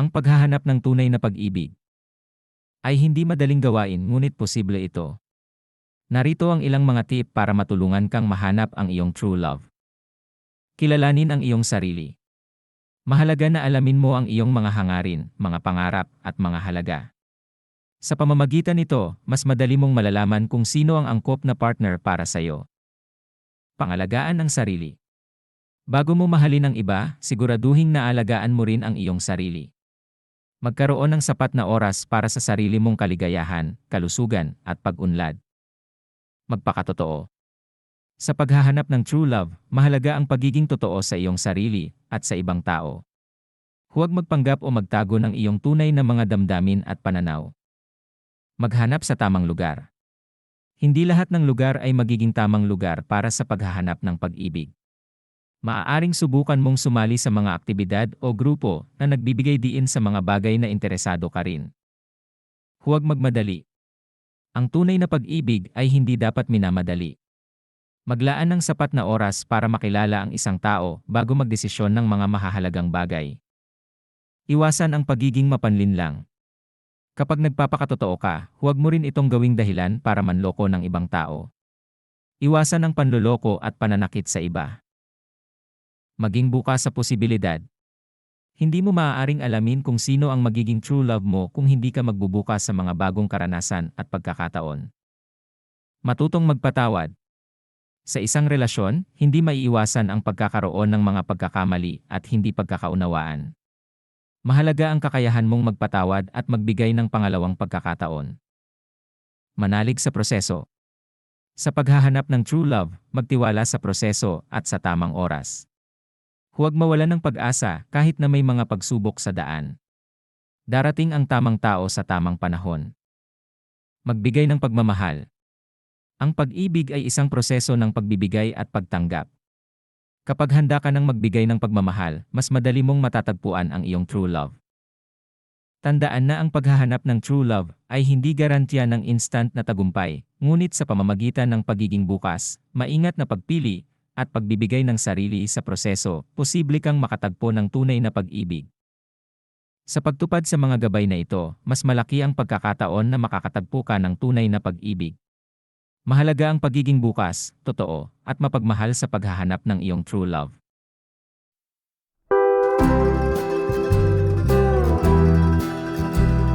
Ang paghahanap ng tunay na pag-ibig ay hindi madaling gawain ngunit posible ito. Narito ang ilang mga tip para matulungan kang mahanap ang iyong true love. Kilalanin ang iyong sarili. Mahalaga na alamin mo ang iyong mga hangarin, mga pangarap, at mga halaga. Sa pamamagitan nito, mas madali mong malalaman kung sino ang angkop na partner para sa iyo. Pangalagaan ang sarili. Bago mo mahalin ang iba, siguraduhing naalagaan mo rin ang iyong sarili. Magkaroon ng sapat na oras para sa sarili mong kaligayahan, kalusugan, at pag-unlad. Magpakatotoo. Sa paghahanap ng true love, mahalaga ang pagiging totoo sa iyong sarili at sa ibang tao. Huwag magpanggap o magtago ng iyong tunay na mga damdamin at pananaw. Maghanap sa tamang lugar. Hindi lahat ng lugar ay magiging tamang lugar para sa paghahanap ng pag-ibig. Maaaring subukan mong sumali sa mga aktibidad o grupo na nagbibigay diin sa mga bagay na interesado ka rin. Huwag magmadali. Ang tunay na pag-ibig ay hindi dapat minamadali. Maglaan ng sapat na oras para makilala ang isang tao bago magdesisyon ng mga mahahalagang bagay. Iwasan ang pagiging mapanlinlang. Kapag nagpapakatotoo ka, huwag mo rin itong gawing dahilan para manloko ng ibang tao. Iwasan ang panloloko at pananakit sa iba maging bukas sa posibilidad. Hindi mo maaaring alamin kung sino ang magiging true love mo kung hindi ka magbubukas sa mga bagong karanasan at pagkakataon. Matutong magpatawad. Sa isang relasyon, hindi maiiwasan ang pagkakaroon ng mga pagkakamali at hindi pagkakaunawaan. Mahalaga ang kakayahan mong magpatawad at magbigay ng pangalawang pagkakataon. Manalig sa proseso. Sa paghahanap ng true love, magtiwala sa proseso at sa tamang oras. Huwag mawalan ng pag-asa kahit na may mga pagsubok sa daan. Darating ang tamang tao sa tamang panahon. Magbigay ng pagmamahal. Ang pag-ibig ay isang proseso ng pagbibigay at pagtanggap. Kapag handa ka ng magbigay ng pagmamahal, mas madali mong matatagpuan ang iyong true love. Tandaan na ang paghahanap ng true love ay hindi garantiya ng instant na tagumpay, ngunit sa pamamagitan ng pagiging bukas, maingat na pagpili, at pagbibigay ng sarili sa proseso, posible kang makatagpo ng tunay na pag-ibig. Sa pagtupad sa mga gabay na ito, mas malaki ang pagkakataon na makakatagpo ka ng tunay na pag-ibig. Mahalaga ang pagiging bukas, totoo, at mapagmahal sa paghahanap ng iyong true love.